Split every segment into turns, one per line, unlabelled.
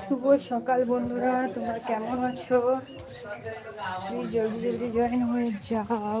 শুভ সকাল বন্ধুরা তোমরা কেমন আছো? জলদি জলদি জয়েন হয়ে যাও।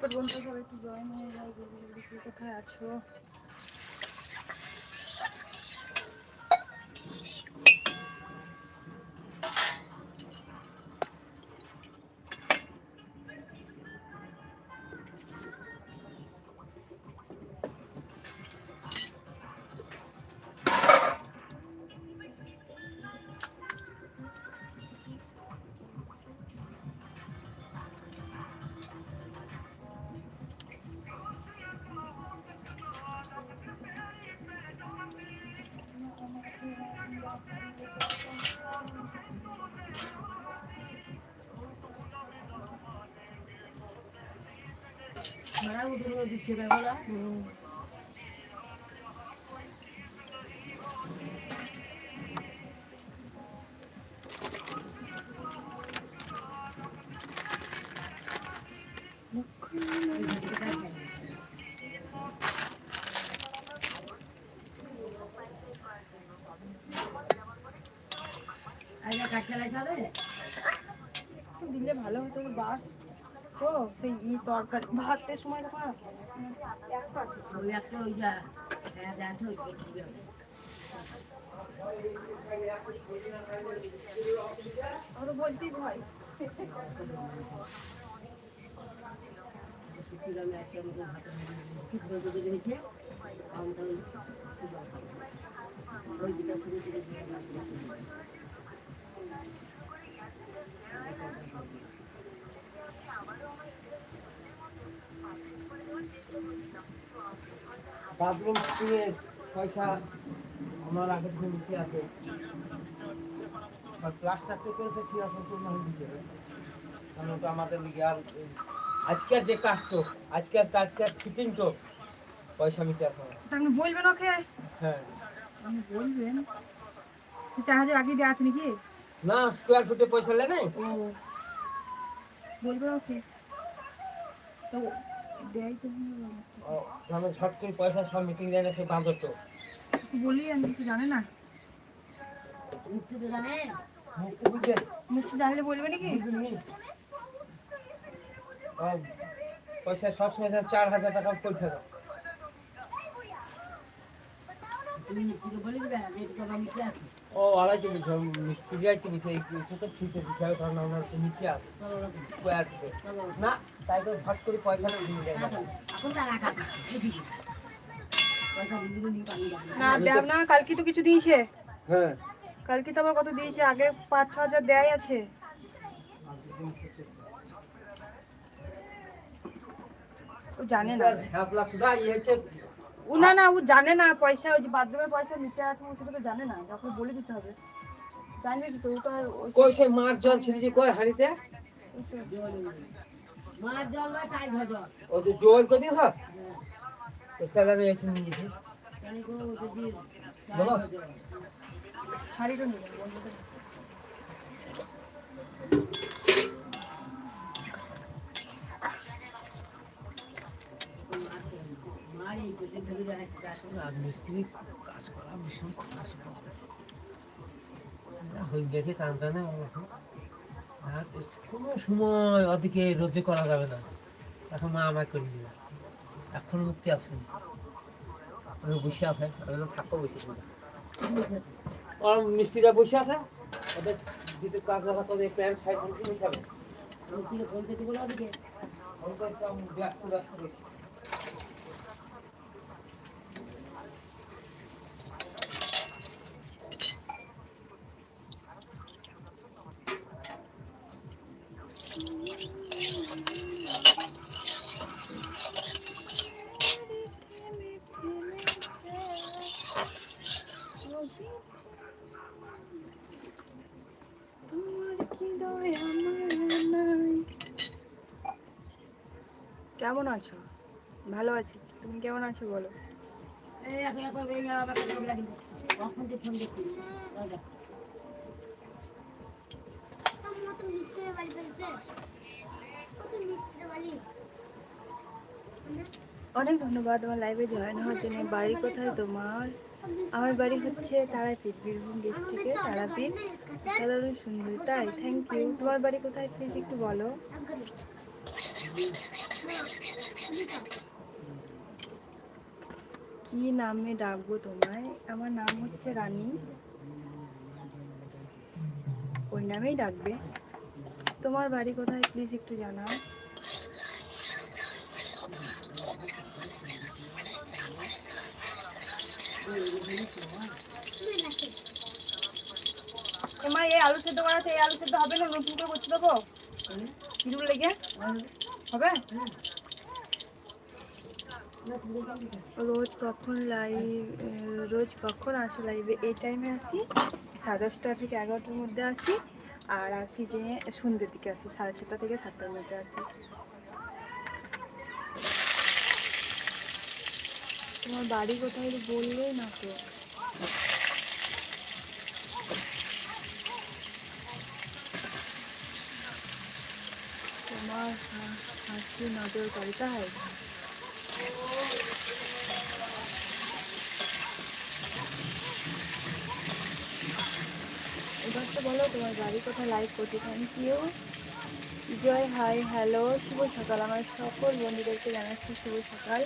তারপর বন্ধুরা একটু জয়েন হয়ে যায় কোথায় আছো। দিলে ভালো হতো বাস তো সেই ই তরকারি ভাতের সময় তখন
একটা আছে
আমরা বলতেই ভয়
বাথরুম স্কুলের পয়সা আমার আগের দিন নিচে আছে? আর প্লাস্টারটা করেছে ঠিক আছে তো কারণ ওটা আমাদের দিকে আর আজকের যে কাজটো আজকের কাজকের ফিটিং তো? পয়সা মিটে আছে।
তা আপনি বলবেন ওকে?
হ্যাঁ।
আপনি বলবেন। চার হাজার আগে দেওয়া আছে নাকি?
না স্কোয়ার ফুটে পয়সা লে নাই?
বলবেন ওকে। তো দেয় তো ও,
মানে ঝট করে পয়সা সব মিটিং দেয় না সে বাঁধো তো
বলি আমি কিছু জানে না?
মুক্তি
বুঝে।
মুখ জানলে বলবে নাকি?
পয়সা সবসময় চার হাজার টাকা পয়সা দাও। ও তো ঠিক আছে বিঘা কারণ আমার তো নিচে না তাই করে পয়সা না।
না
দেব না কালকে তো কিছু দিয়েছে।
হ্যাঁ।
কালকে তো আবার কত দিয়েছে? আগে পাঁচ ছ হাজার দেয় আছে। ও জানে না।
হ্যাঁ প্লাস
ও না না ও জানে না পয়সা ওই যে বাথরুমের পয়সা নিতে আছে ও সেটা তো জানে না যখন বলে দিতে হবে। জানবে কি তো তো কই সেই মার জল ছিঁড়েছি
কই হাঁড়িতে?
ওই তো-
ও যে জল করে দিয়েছ? পয়সা আমি একটু নিয়ে গেছি।
বলো।
হাঁড়িটা নিয়ে
কোনো সময় ওদিকে রোজে করা যাবে না এখন মা আমায় করে দিবে এখন মুক্তি আমি বসে আছে আমি বসে মিস্ত্রিরা বসে আছে ওদের দিতে কাজ তোদের প্যান্ট সাইড বসে যাবে ব্যস্ত ব্যস্ত
কেমন আছো? ভালো আছি। তুমি কেমন আছো বলো? অনেক ধন্যবাদ আমার লাইভে জয়েন হওয়ার জন্য। বাড়ি কোথায় তোমার।
আমার বাড়ি হচ্ছে
তারাপীঠ বীরভূম ডিস্ট্রিক্টে তারাপীঠ। সাধারণ সুন্দরী তাই। থ্যাংক ইউ তোমার বাড়ি কোথায়? প্লিজ একটু বলো। কি নামে ডাকবো তোমায়? আমার নাম হচ্ছে রানী। ওই নামেই ডাকবে। তোমার বাড়ি কোথায়? প্লিজ একটু জানাও। মা এই আলু সেদ্ধ করাতে এই আলু সেদ্ধ হবে না? নতুন করে করতে দেবো কীরকম লেগে? হবে? রোজ কখন লাইভ রোজ কখন আসো লাইভে এই টাইমে আসি সাড়ে দশটা থেকে এগারোটার মধ্যে আসি, আর আসি যে সন্ধ্যের দিকে আসি, সাড়ে ছটা থেকে সাতটার মধ্যে আসি। তোমার বাড়ি কোথায় বললেই না তো? তোমার হাসি নজর করে তাই এবার বলো তোমার বাড়ি কোথায়? লাইভ করতে থ্যাংক ইউ জয় হাই হ্যালো শুভ সকাল। আমার সকল বন্ধুদেরকে জানাচ্ছি শুভ সকাল।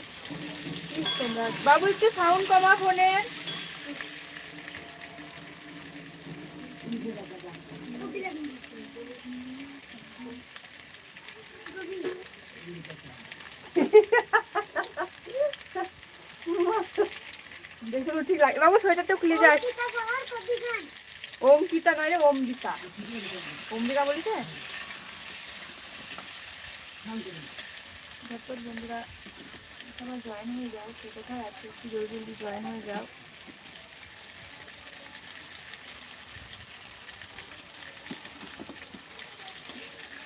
প্লিজ তোমরা বাবু একটু সাউন্ড কমা ফোনের দেখুন ঠিক লাগে বাবু সোয়েটারটা খুলে যাস অঙ্কিতা নয় রে, অম্বিকা। অম্বিকা বলিছে? ঝটপট বন্ধুরা সবাই জয়েন হয়ে যাও সে কোথায় আছে একটু জলদি জলদি জয়েন হয়ে যাও।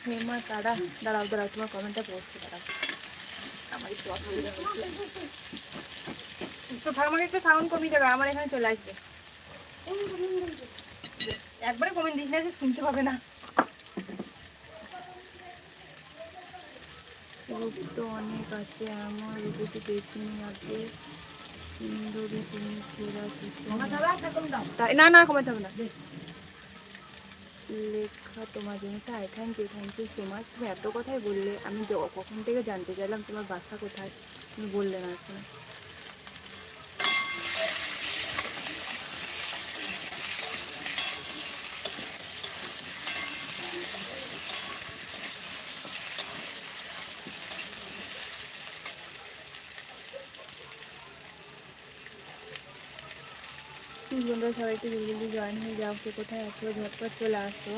হেমা, তারা, দাঁড়াও দাঁড়াও, তোমার কমেন্টটা পড়ছি, দাঁড়াও। আমার একটু অসুবিধা একটু আমাকে একটু কমিয়ে দেবে, আমার এখানে চলে আসবে। একবারে কমিয়ে দিস না যে শুনতে পাবে না। তো অনেক আছে আমার রূপে দেখিনি আগে সুন্দরী তুমি সেরা না না কমাতে হবে না। লেখা তোমার জন্য। তাই thank you thank you so much তুমি এত কথাই বললে আমি কখন থেকে জানতে চাইলাম তোমার বাসা কোথায়? তুমি বললে না এখন প্লিজ বন্ধুরা সবাই একটু জলদি জলদি জয়েন হয়ে যাও কে কোথায় আছো, ঝটপট চলে আসো।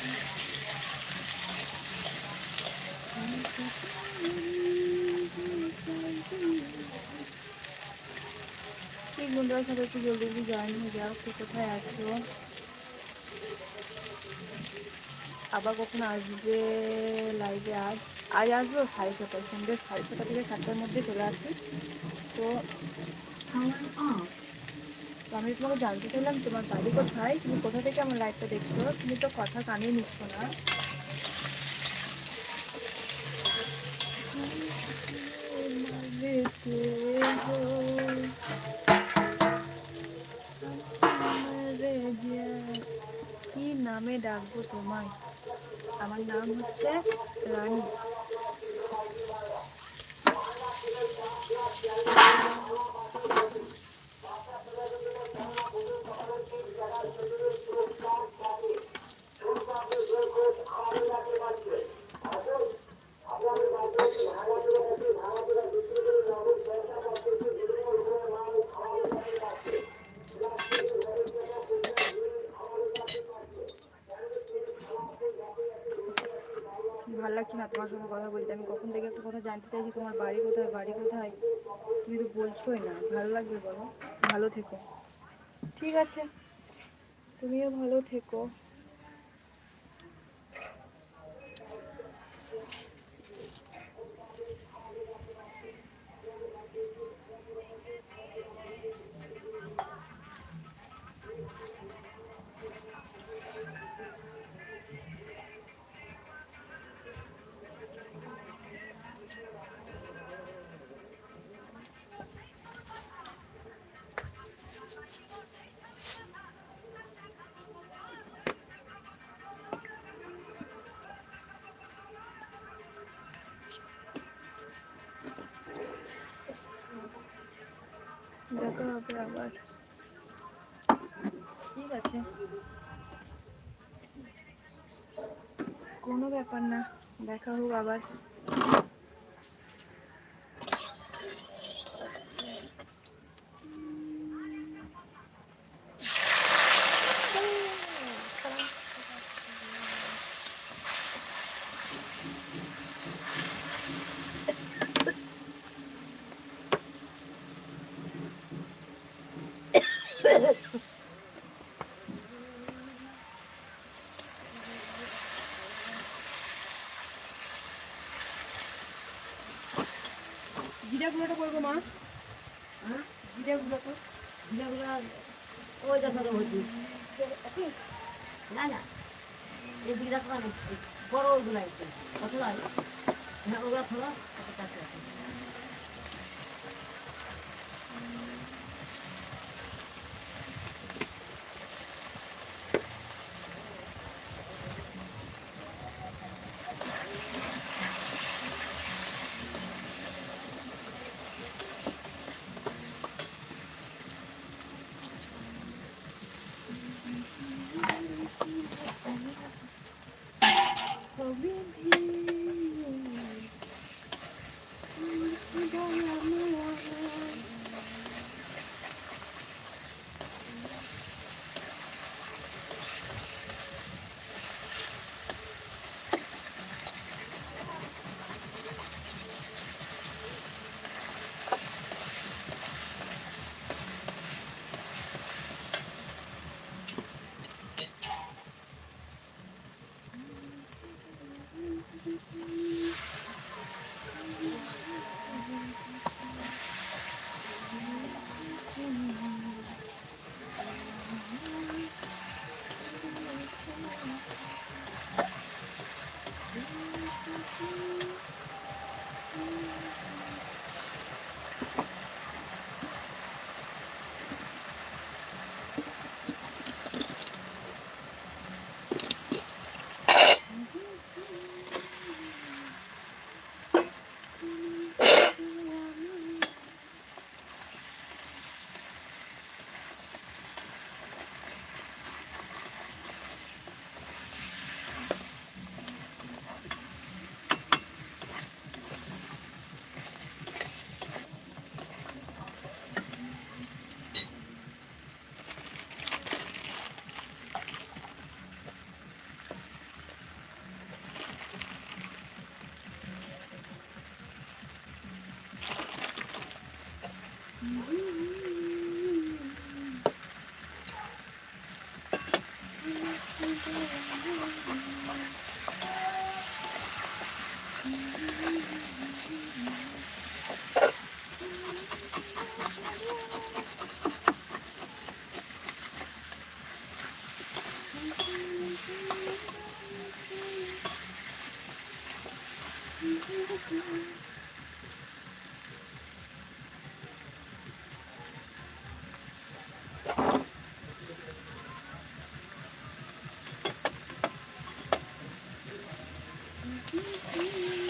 প্লিজ বন্ধুরা সবাই একটু জলদি জলদি জয়েন হয়ে যাও কে কোথায় আছো আবার কখন আসবে লাইভে আজ আজ আসব সাড়ে ছটায় সন্ধ্যে সাড়ে ছটা থেকে সাতটার মধ্যে চলে আসি তো আমি তোমাকে জানতে চাইলাম তোমার বাড়ি কোথায় তুমি কোথা থেকে আমার লাইভটা দেখছ তুমি তো কথা কানে নিচ্ছ না কি নামে ডাকবো তোমায়। আমার নাম হচ্ছে রানী। তোমার সঙ্গে কথা বলতে। আমি কখন থেকে একটা কথা জানতে চাইছি, তোমার বাড়ি কোথায় বাড়ি কোথায়? তুমি তো বলছোই না, ভালো লাগবে বলো। ভালো থেকো। ঠিক আছে। তুমিও ভালো থেকো। দেখা হবে আবার। ঠিক আছে। কোনো ব্যাপার না দেখা হোক আবার।
না না। এই দিকে দেখো বড় ওগুলো হ্যাঁ? ওগুলো খোলা
Mm-hmm.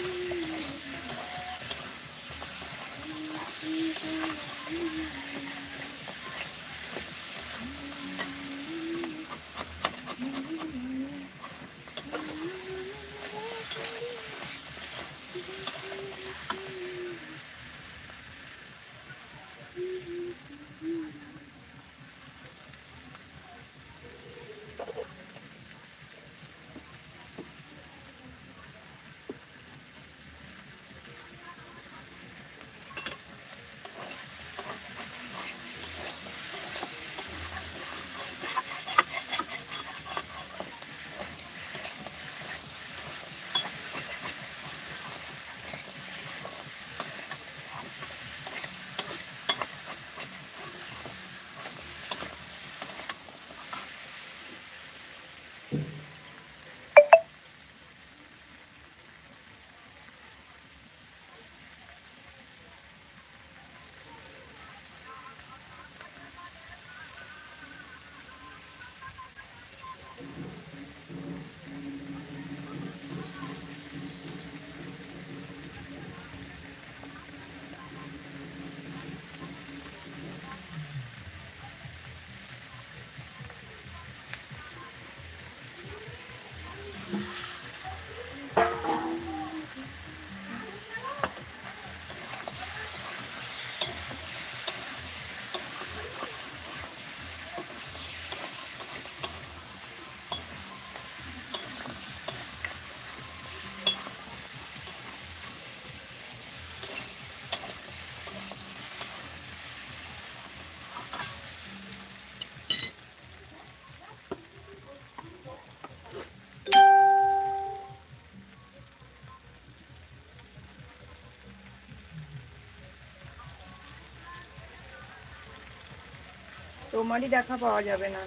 তোমারই দেখা পাওয়া যাবে না।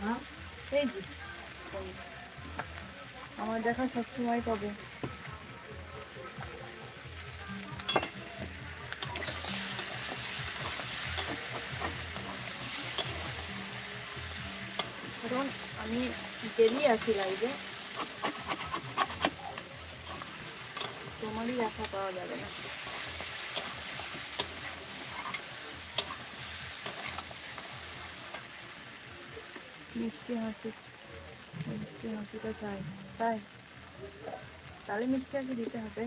হ্যাঁ?
এই যে আমার দেখা সবসময় পাবে। কারণ আমি ডেলি আছি লাইভে তোমারই দেখা পাওয়া যাবে না। মিষ্টি হাসি মিষ্টি হাসিটা চাই। তাই তাহলে মিষ্টি হাসি দিতে হবে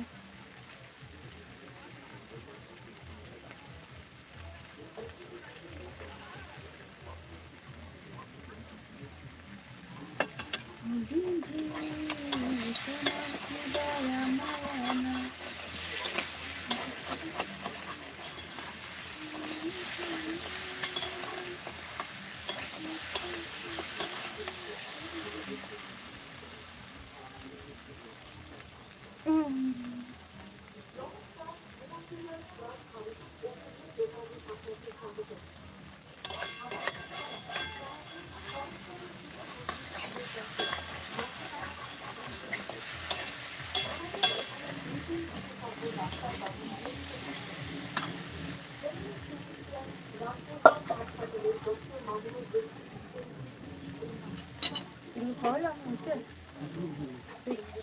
এগুলো খাওয়া যাবে হচ্ছে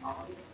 কে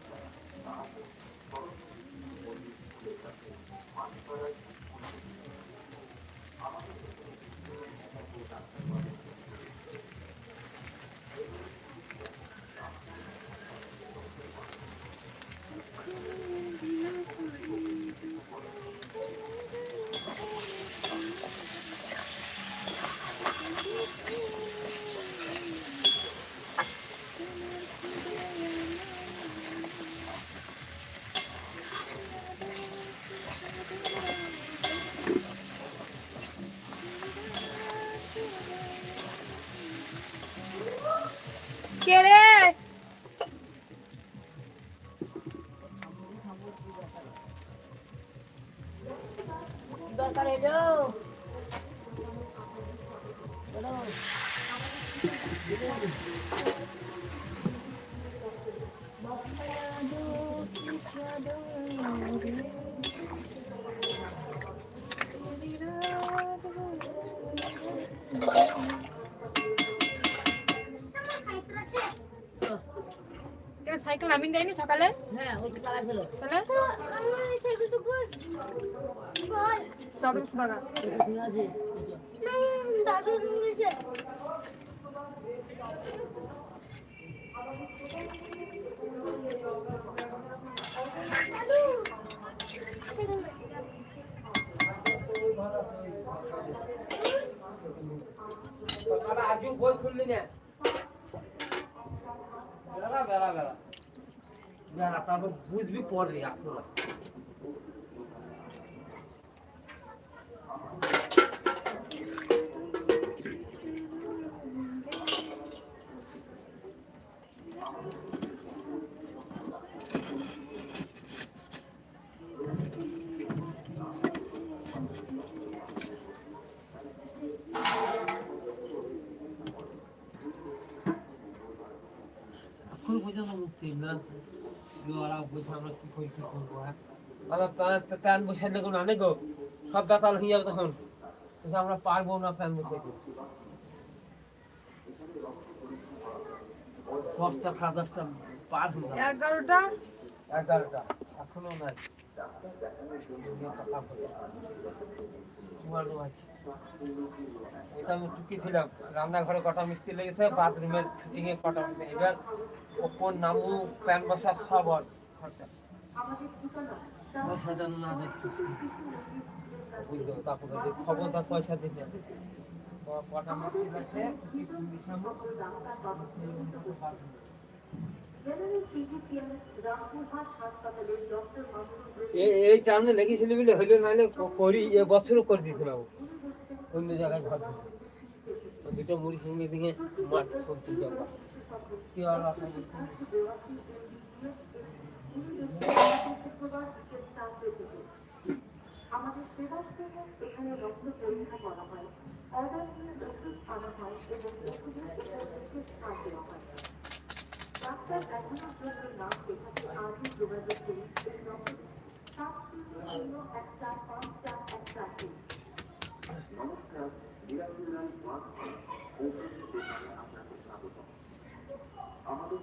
দেয়নি সকালে?
হ্যাঁ
আজও বই খুললি না। বেলা বেলা বেলা বেলা তারপর বুঝবি পরে আপনারা এখন পর্যন্ত মুক্তি না হ্যাঁ? প্যান বসে দেখুন আনে গো সব ব্যাপার হয়ে যাবে তখন। আমরা পারব না প্যান বসে দশটা সাড়ে দশটা পার হয়ে
এগারোটা?
এগারোটা এখনও নাই। আছে এটা আমি টুকি ছিলাম রান্নাঘরে কটা মিস্ত্রি লেগেছে বাথরুমের ফিটিংয়ে কটা এবার ওপর নামু প্যান বসা সব খরচা আচ্ছা। না বুঝলো তারপরে খবরদার পয়সা দিতে। কটা এই টানে লেগেছিল বলে হইলে নাহলে করি এ বছরও করে দিয়েছিলাম অন্য জায়গায় ঘর দুটো মুড়ি সঙ্গে দিয়ে মাঠ করতে যাবো কি আর আমাদের সেবার জন্য এখানে রক্ত পরীক্ষা করা হয় অর্ডার দিয়ে ওষুধ আনা হয় এবং ওষুধের
উপরে ছাড় দেওয়া হয় ডাক্তার দেখানোর জন্য নাম লেখাতে আগে যোগাযোগ করুন এই নম্বরে সাত শূন্য শূন্য এক চার পাঁচ চার এক চার তিন নমস্কার বিরাজুলাল স্বাগত আমাদের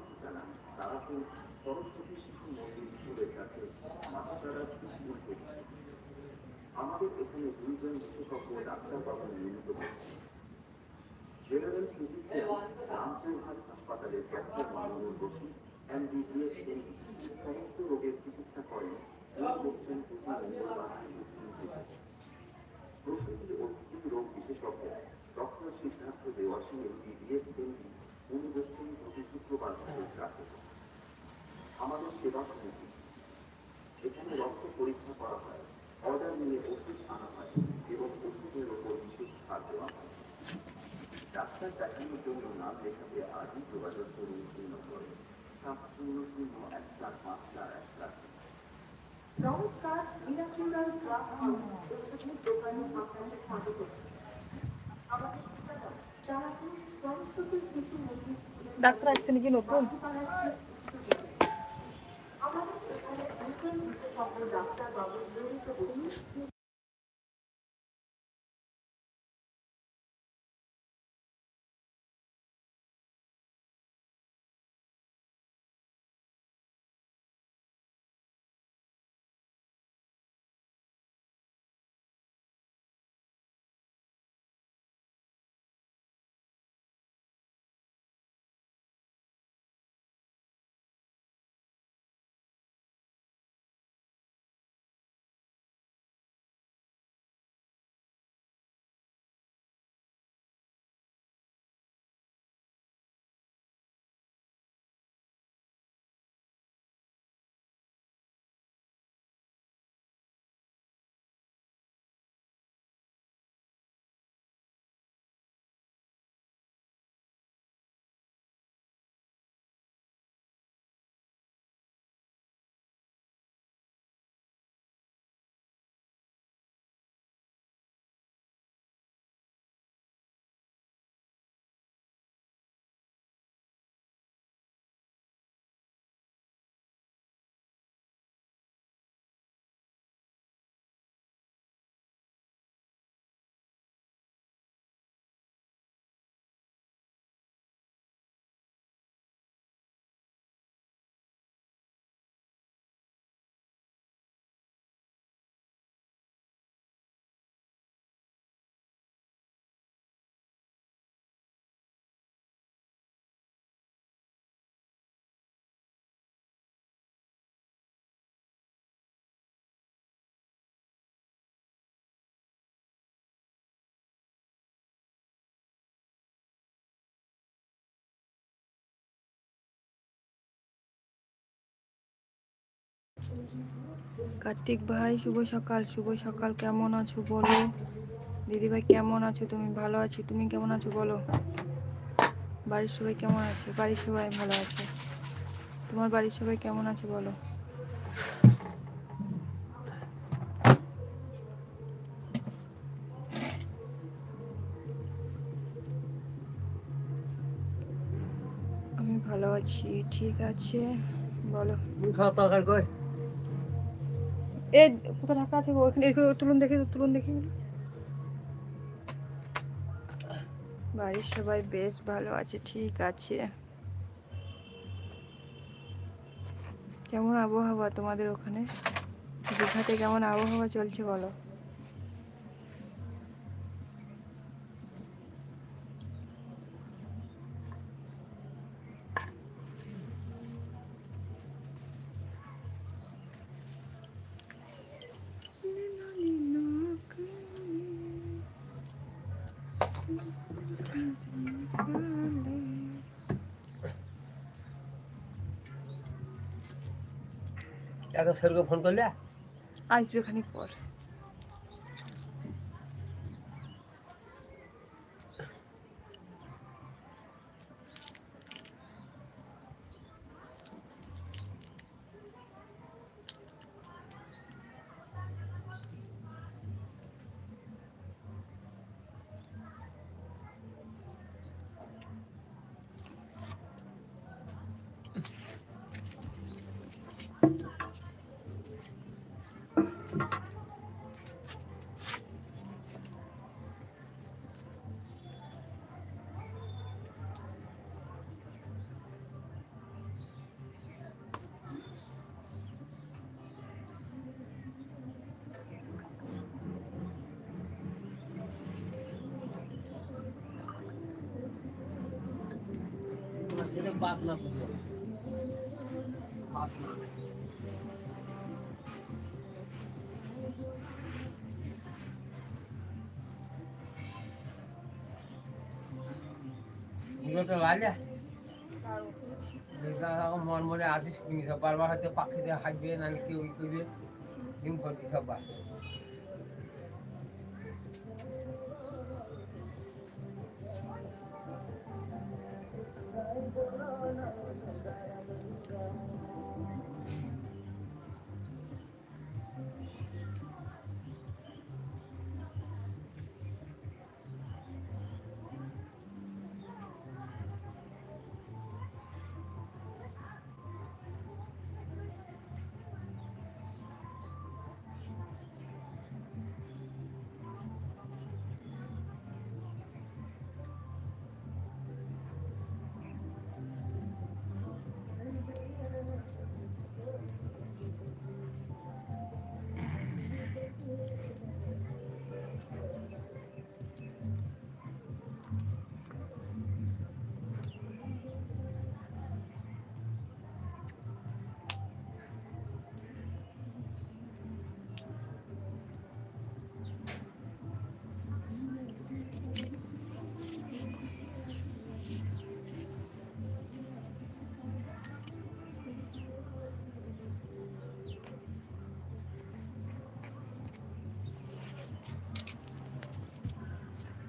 আমাদের এখানে দুইজন বিশেষজ্ঞ ডাক্তারবাবু নিয়মিত করছেন জেনারেল ফিজিশিয়ান রামপুরহাট হাসপাতালের ডাক্তার মামুনুর রশিদ এমবিবিএস সমস্ত রোগের চিকিৎসা করেন রোগ বিশেষজ্ঞ। Doctor Siddharth Dewasi MBBS MD university প্রতি শুক্রবার আমাদের সেবা সমিতি, এখানে রক্ত পরীক্ষা করা হয়, অর্ডার নিয়ে ওষুধ আনা হয় এবং ওষুধের ওপর বিশেষ ছাড় দেওয়া হয়। ডাক্তার দেখানোর জন্য নাম লেখাতে আজই যোগাযোগ করুন শূন্য করে সাত শূন্য শূন্য এক চার পাঁচ চার এক। নমস্কার ইলেকট্রিক্যাল ড্রাগ দোকানে আপনাকে স্বাগত
ডাক্তার আসছে নাকি নতুন আমাদের এখানে একজন সকল ডাক্তার বাবু জড়িত কার্তিক ভাই, শুভ সকাল। শুভ সকাল, কেমন আছো বলো? দিদিভাই কেমন আছো? তুমি ভালো আছি? তুমি কেমন আছো বলো? বাড়ির সবাই কেমন আছে? বাড়ির সবাই ভালো আছে। তোমার বাড়ির সবাই কেমন আছে বলো? আমি ভালো আছি, ঠিক আছে? বলো।
খাওয়া দাওয়া কই
এ, কোথায় ঢাকা আছে গো? ওখানে তুলুন দেখি তুলুন দেখি। বাড়ির সবাই বেশ ভালো আছে, ঠিক আছে। কেমন আবহাওয়া তোমাদের ওখানে? দীঘাতে কেমন আবহাওয়া চলছে বলো?
এত সেরকম ফোন করলে?
আসবে খানিক পর।
না গুলোটা মন মনে আদিস কিনি। সব বারবার হয়তো পাখিতে হাঁকবে না কেউ ই করবে। ডিম করতে সব